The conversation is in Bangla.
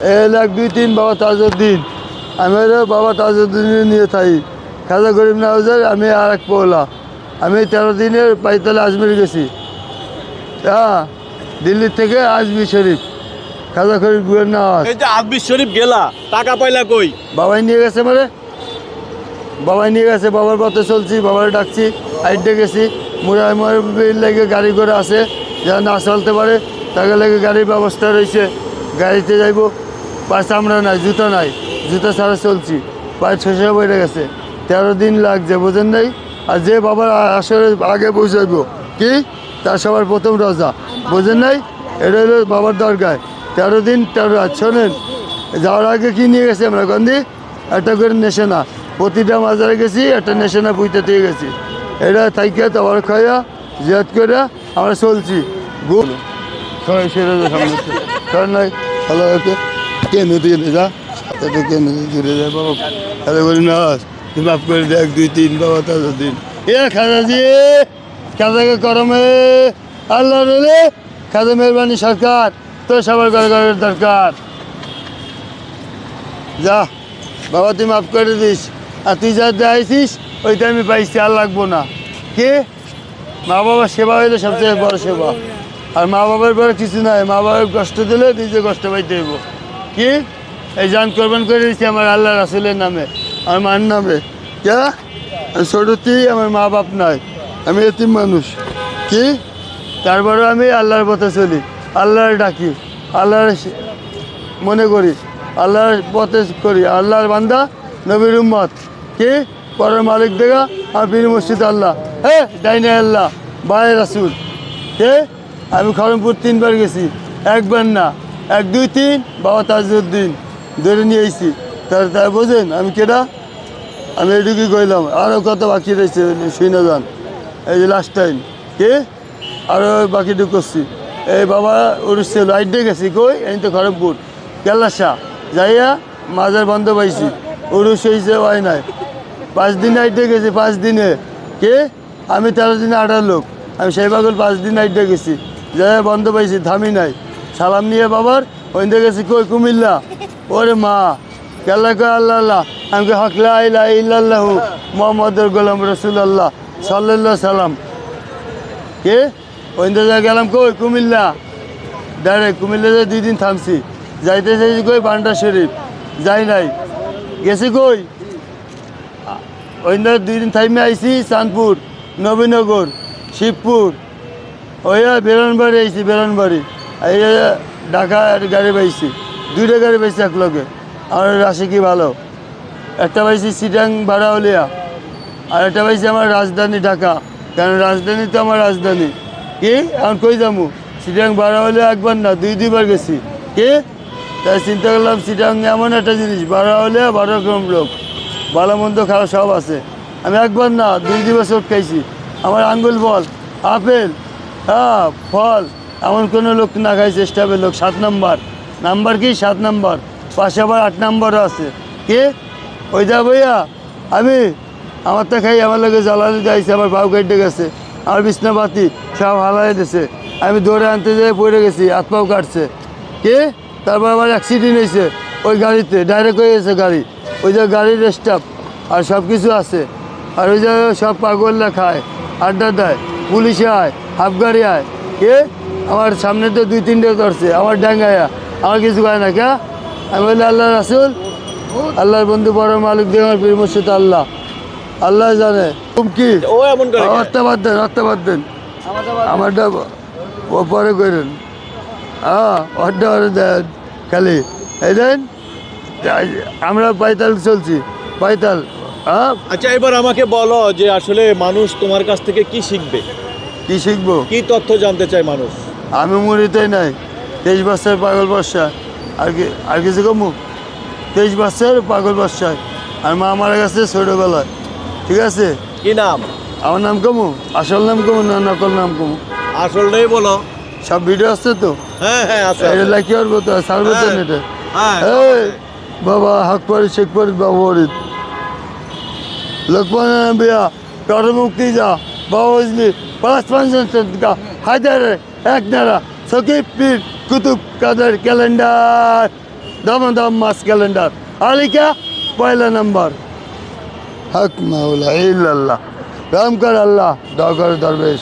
এক লাখ দুই তিন বাবা তাজউদ্দিন। আমি বাবা তাজউদ্দিন নিয়ে থাকি। খাজা গরিব নওয়াজের আমি আর এক পৌলা আমি তেরো দিনের পাইতালে আজমির গেছি। হ্যাঁ দিল্লি থেকে আজমি শরীফ। খাজা গরিব গুয়ের নওয়াজ। এই যে আজমির শরীফ গেলা টাকা পাইলা কই? বাবাই নিয়ে গেছে মানে? বাবাই নিয়ে গেছে বাবার পথে চলছি বাবার ডাকছি আইডে গেছি। মুরাই মুরাবির লেগে গাড়ি করে আছে যারা না চলতে পারে তাকে লেগে গাড়ির ব্যবস্থা রয়েছে। গাড়িতে যাইব। পায়ে চামড়া নাই জুতো নাই জুতো ছাড়া চলছি। পায়ে ছশো বেড়ে গেছে। তেরো দিন লাগছে বোঝেন নাই? আর যে বাবার আসরে আগে পৌঁছাইব কি? তার সবার প্রথম রজা বোঝেন নাই? এটা হলো বাবার দরকার তেরো দিন তেরো রাত শোনেন যাওয়ার আগে কি নিয়ে গেছি আমরা গন্ধি? একটা করে নেশানা। প্রতিটা মাজারে গেছি একটা নেশানা পুঁতে দিয়ে গেছি। এটা থাইকে তোমার খাইয়া জিয়াত করে আমরা চলছি। গুম সবাই সেরে সামনে। নাই? ভালো কে নদী যা। এটা কে নদী ঘুরে যায় বাবা খাজা করি না মাফ করে দে দুই, তিন, বাবা তাজা দিন। এ খাজাজি খাজাকে করমে। আল্লাহ রে খাজা মেহরবানি সরকার তো সবার ঘরে ঘরের দরকার। যা, বাবা, তুই মাফ করে দিস। আর তুই যা দেখাইছিস ওইটা আমি পাইছি, আর লাগবো না। কে? মা বাবার সেবা হইলে সবচেয়ে বড় সেবা। আর মা বাবার পরে কিছু নাই, মা বাবার কষ্ট দিলে নিজে কষ্ট পাইতে হইব। কি? এই জান কোরবান করে দিচ্ছি আমার আল্লাহ রাসুলের নামে। আমার মার নামে। কে? ছোটতেই আমার মা বাপ নাই। আমি এতিম মানুষ। কি? তারপরেও আমি আল্লাহর পথে চলি। আল্লাহর ডাকি। আল্লাহর মনে করি। আল্লাহর পথে করি। আল্লাহর বান্দা নবীর উম্মত। কি? পরের মালিক দেখা আর বীর মসজিদ আল্লাহ। হ্যাঁ ডাইনে আল্লাহ। বায় রাসুল। কে? আমি খড়মপুর তিনবার গেছি। একবার না। এক, দুই, তিন। বাবা তাজউদ্দিন, ধরে নিয়ে এসেছি তার তার বোঝেন, আমি কেটা আমি এটুকুই কইলাম। আরও কত বাকি রয়েছে শুনে যান। এই যে লাস্ট টাইম কে? আরও বাকিটুকু করছি। এই বাবা উড়ছে লাইটে গেছি। কই? এই তো খড়গপুর। কেলাসা যাইয়া মাজার বন্ধ পাইছি। উড়ুস হয়েছে হয় নাই। পাঁচ দিন আইটে গেছি, পাঁচ দিনে। কে? আমি তেরো দিনে আঠার লোক। আমি সেই পাগল পাঁচ দিন আইটে গেছি। যাই বন্ধ পাইছি থামি নাই। সালাম নিয়ে বাবার ওইতে গেছি, কই কুমিল্লা? ওরে মা কেলা কয় আল্লাহ আমি কই হকলা ইলা ইল্লাল্লাহ মোহাম্মদুর গোলাম রসুল্লাহ সাল্লাল্লাহ সালাম কে? ওইতে যা গেলাম কই? কুমিল্লা। ডাইরেক্ট কুমিল্লা যে দুই দিন থামছি। যাইতে চাইছি কই? বান্ডা শরীফ। যাই নাই। গেছি কই? ওইটা দুই দিন থাইমে আইছি, চাঁদপুর, নবীনগর, শিবপুর। ওইয়া বেরনবাড়ি আইছি বেরনবাড়ি এই ঢাকা গাড়ি পাইছি, দুইটা গাড়ি পাইছি এক লগে আমার রাশি কি ভালো? একটা পাইছি সিটাং বারাউলিয়া আর একটা পাইছি আমার রাজধানী ঢাকা। কারণ রাজধানী তো আমার রাজধানী। কি? এখন কই যাব সিটাং বারাউলিয়া একবার না, দুই, দুইবার গেছি। কি? তাই চিন্তা করলাম সিটাং এমন একটা জিনিস বারাউলিয়া বারো রকম লোক। ভালো মন্দ খারাপ সব আছে। আমি একবার না, দুই দুই বছর খাইছি। আমার আঙ্গুল বল, আপেল হ্যাঁ ফল। এমন কোনো লোক না খাইছে স্টাফের লোক। সাত নম্বর। নাম্বার কি? সাত নম্বর। পাশে আবার আট নাম্বারও আছে। কে? ওই যা ভাইয়া। আমি, আমার তো খাই, আমার লোকে জ্বালানি যাইছে আমার বাবু কেটে গেছে। আমার বিছনাপাতি সব হালাই দিছে। আমি দৌড়ে আনতে যেয়ে পড়ে গেছি, হাত পাও কাটছে। কে? তারপর আবার অ্যাক্সিডেন্ট হয়েছে ওই গাড়িতে ডাইরেক্ট হয়ে গেছে গাড়ি। ওই যে গাড়ির স্টাফ আর সব কিছু আছে। আর ওই যে সব পাগলরা খায়, আড্ডা দেয়, পুলিশে আয় হাফ গাড়ি আয়। কে? আমার সামনে তো দুই তিনটে ধরছে। আমার ডাঙ্গায়া আমার কিছু খায় না কে? আমি বলি আল্লাহ রাসুল আল্লাহর বন্ধু বড় মালিক দিয়ে আমার মুর্শিদ আল্লাহ। আল্লাহ জানে। তুমি কি? ও এমন অর্থ বাদ দেন অর্থ বাদ দেন। আমারটা পরে করেন। হ্যাঁ অর্ধ দেন খালি। এই দেন আমরা পাইতাল চলছি। পাইতাল হ্যাঁ? আচ্ছা এবার আমাকে বলো যে আসলে মানুষ তোমার কাছ থেকে কি শিখবে? কি শিখব? কি তথ্য জানতে চায় মানুষ? আমি মরিতেই নাই। তেইশ বছর পাগল বর্ষায় আর কি আর কিছু কমু? তেইশ বছর পাগল বর্ষায় আর মা মারা গেছে ছোটোবেলায়। ঠিক আছে? কি নাম? আমার নাম কমু? আসল নাম কমু না নকল নাম কমু? আসলটাই বলো। সব ভিডিও আসছে তো? হ্যাঁ হ্যাঁ আছে এটা লাকি আর বলতে সার্বত হ্যাঁ। নেটে। হ্যাঁ বাবা হক পরি শেখ পরি বাবা ফরিদ লোকমান বিয়া কর মুক্তি যা বাবা বুঝলি? পাঁচ টাকা হাজার এক নারা সকিব পীর কুতুব কাদের ক্যালেন্ডার? দাম দাম মাস ক্যালেন্ডার। আলিকা, পয়লা নম্বর। হক মাউলা ইল্লাল্লাহ। রামকার আল্লাহ দা কর দরবেশ